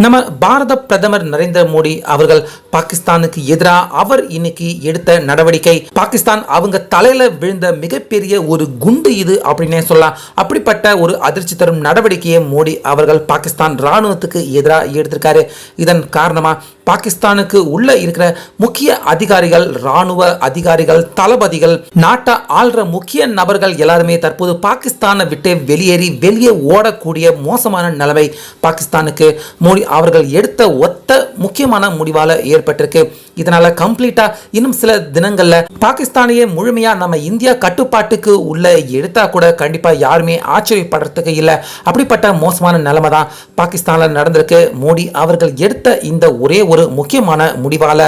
நம்ம பாரத பிரதமர் நரேந்திர மோடி அவர்கள் பாகிஸ்தானுக்கு எதிராக அவர் இன்னைக்கு எடுத்த நடவடிக்கை. பாகிஸ்தான் அவங்க தலையில விழுந்த மிகப்பெரிய ஒரு குண்டு இது அப்படின்னே சொல்லலாம். அப்படிப்பட்ட ஒரு அதிர்ச்சி தரும் நடவடிக்கையை மோடி அவர்கள் பாகிஸ்தான் ராணுவத்துக்கு எதிராக எடுத்திருக்காரு. இதன் காரணமாக பாகிஸ்தானுக்கு உள்ள இருக்கிற முக்கிய அதிகாரிகள் ராணுவ அதிகாரிகள் தளபதிகள் நாட்டை ஆள்ற முக்கிய நபர்கள் எல்லாருமே தற்போது பாகிஸ்தானை விட்டு வெளியேறி வெளியே ஓடக்கூடிய மோசமான நிலைமை பாகிஸ்தானுக்கு மோடி அவர்கள் எடுத்த ஒத்த முக்கியமான முடிவால ஏற்பட்டிருக்கு. இதனால கம்ப்ளீட்டா இன்னும் சில தினங்கள்ல பாகிஸ்தானையே முழுமையா நம்ம இந்தியா கட்டுப்பாட்டுக்கு உள்ள எடுத்தா கூட கண்டிப்பா யாருமே ஆச்சரியப்படுறதுக்கு இல்லை. அப்படிப்பட்ட மோசமான நிலைமை தான் பாகிஸ்தான்ல நடந்திருக்கு. மோடி அவர்கள் எடுத்த இந்த ஒரே ஒரு முக்கியமான முடிவால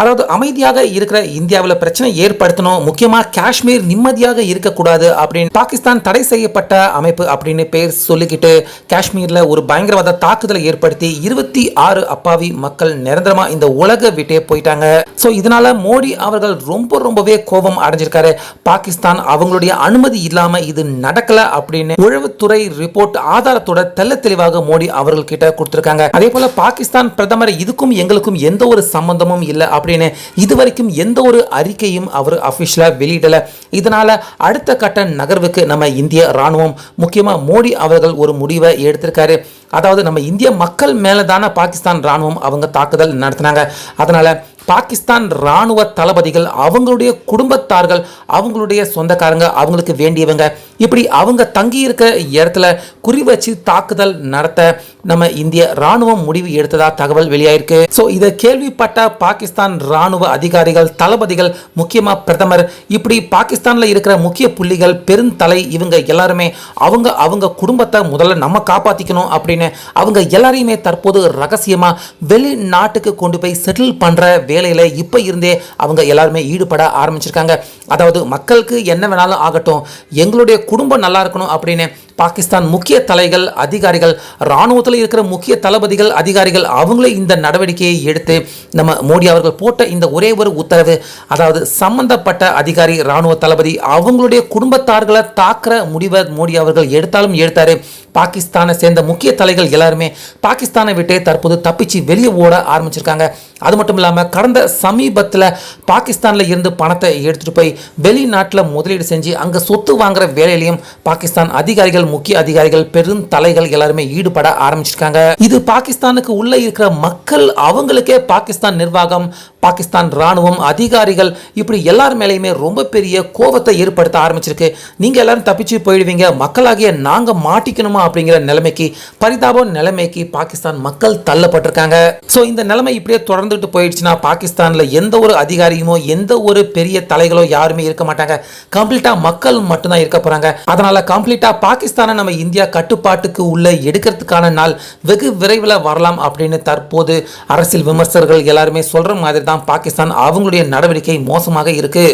அதாவது அமைதியாக இருக்கிற இந்தியாவில் பிரச்சனை ஏற்படுத்தணும் முக்கியமா காஷ்மீர் நிம்மதியாக இருக்கக்கூடாது அப்படின்னு பாகிஸ்தான் தடை செய்யப்பட்ட அமைப்பு அப்படின்னு பேர் சொல்லிக்கிட்டு காஷ்மீர்ல ஒரு பயங்கரவாத தாக்குதலை ஏற்படுத்தி இருபத்தி ஆறு அப்பாவி மக்கள் நிரந்தரமா இந்த உலக விட்டே போயிட்டாங்க. ஸோ இதனால மோடி அவர்கள் ரொம்ப ரொம்பவே கோபம் அடைஞ்சிருக்காரு. பாகிஸ்தான் அவங்களுடைய அனுமதி இல்லாம இது நடக்கல அப்படின்னு உளவுத்துறை ரிப்போர்ட் ஆதாரத்தோட தெல்ல தெளிவாக மோடி அவர்கள் கிட்ட கொடுத்திருக்காங்க. அதே போல பாகிஸ்தான் பிரதமர் இதுக்கும் எங்களுக்கும் எந்த ஒரு சம்பந்தமும் இல்லை அப்படின்னு இதுவரைக்கும் எந்த ஒரு அறிக்கையும் அவர் அபிஷியலா வெளியிடல. இதனால அடுத்த கட்ட நகர்வுக்கு நம்ம இந்திய ராணுவம் முக்கியமா மோடி அவர்கள் ஒரு முடிவை எடுத்திருக்காரு. அதாவது நம்ம இந்திய மக்கள் மேலே தானே பாகிஸ்தான் ராணுவம் அவங்க தாக்குதல் நடத்தினாங்க. அதனால பாகிஸ்தான் ராணுவ தளபதிகள் அவங்களுடைய குடும்பத்தார்கள் அவங்களுடைய சொந்தக்காரங்க அவங்களுக்கு வேண்டியவங்க. இப்படி அவங்க தங்கியிருக்க இடத்துல குறி வச்சு தாக்குதல் நடத்த நம்ம இந்திய ராணுவம் முடிவு எடுத்ததா தகவல் வெளியாயிருக்கு. ஸோ இதை கேள்விப்பட்ட பாகிஸ்தான் ராணுவ அதிகாரிகள் தளபதிகள் முக்கியமாக பிரதமர் இப்படி பாகிஸ்தானில் இருக்கிற முக்கிய புள்ளிகள் பெருந்தலை இவங்க எல்லாருமே அவங்க அவங்க குடும்பத்தை முதல்ல நம்ம காப்பாற்றிக்கணும் அப்படின்னு அவங்க எல்லாரையுமே தற்போது ரகசியமாக வெளிநாட்டுக்கு கொண்டு போய் செட்டில் பண்ணுற வேலையில் இப்போ இருந்தே அவங்க எல்லாருமே ஈடுபட ஆரம்பிச்சிருக்காங்க. அதாவது மக்களுக்கு என்ன வேணாலும் ஆகட்டும் எங்களுடைய குடும்பம் நல்லா இருக்கணும் அப்படின்னு பாகிஸ்தான் முக்கிய தலைகள் அதிகாரிகள் இராணுவத்தில் இருக்கிற முக்கிய தளபதிகள் அதிகாரிகள் அவங்களே இந்த நடவடிக்கையை எடுத்து நம்ம மோடி அவர்கள் போட்ட இந்த ஒரே ஒரு உத்தரவு அதாவது சம்பந்தப்பட்ட அதிகாரி இராணுவ தளபதி அவங்களுடைய குடும்பத்தார்களை தாக்குற முடிவை மோடி அவர்கள் எடுத்தாலும் எடுத்தாரு. பாகிஸ்தானை சேர்ந்த முக்கிய தலைகள் எல்லாருமே பாகிஸ்தானை விட்டே தற்போது தப்பிச்சு வெளியே ஓட ஆரம்பிச்சிருக்காங்க. அது மட்டும் இல்லாமல் கடந்த சமீபத்தில் பாகிஸ்தானில் இருந்து பணத்தை எடுத்துகிட்டு போய் வெளிநாட்டில் முதலீடு செஞ்சு அங்கே சொத்து வாங்குற வேலையிலையும் பாகிஸ்தான் அதிகாரிகள் முக்கிய அதிகாரிகள் பெரும் தலைகள் எல்லாருமே ஈடுபட ஆரம்பிச்சிருக்காங்க. இது பாகிஸ்தானுக்கு உள்ள இருக்கிற மக்கள் அவங்களுக்கே பாகிஸ்தான் நிர்வாகம் பாகிஸ்தான் ராணுவம் அதிகாரிகள் இப்படி எல்லார் மேலேயுமே ரொம்ப பெரிய கோபத்தை ஏற்படுத்த ஆரம்பிச்சிருக்கு. நீங்க எல்லாரும் தப்பிச்சு போயிடுவீங்க. மக்களாகிய நாங்க மாட்டிக்கணுமா அப்படிங்கிற நிலைமைக்கு பரிதாபம் நிலைமைக்கு பாகிஸ்தான் மக்கள் தள்ளப்பட்டிருக்காங்க. ஸோ இந்த நிலைமை இப்படியே தொடர்ந்து தொடர்ந்துட்டு போயிடுச்சுன்னா பாகிஸ்தானில் எந்த ஒரு அதிகாரியுமோ எந்த ஒரு பெரிய தலைகளோ யாருமே இருக்க மாட்டாங்க. கம்ப்ளீட்டா மக்கள் மட்டும்தான் இருக்க போறாங்க. அதனால கம்ப்ளீட்டா பாகிஸ்தானை நம்ம இந்தியா கட்டுப்பாட்டுக்கு உள்ள எடுக்கிறதுக்கான நாள் வெகு விரைவில் வரலாம் அப்படின்னு தற்போது அரசியல் விமர்சகர்கள் எல்லாருமே சொல்ற மாதிரி தான் பாகிஸ்தான் அவங்களுடைய நடவடிக்கை மோசமாக இருக்கு.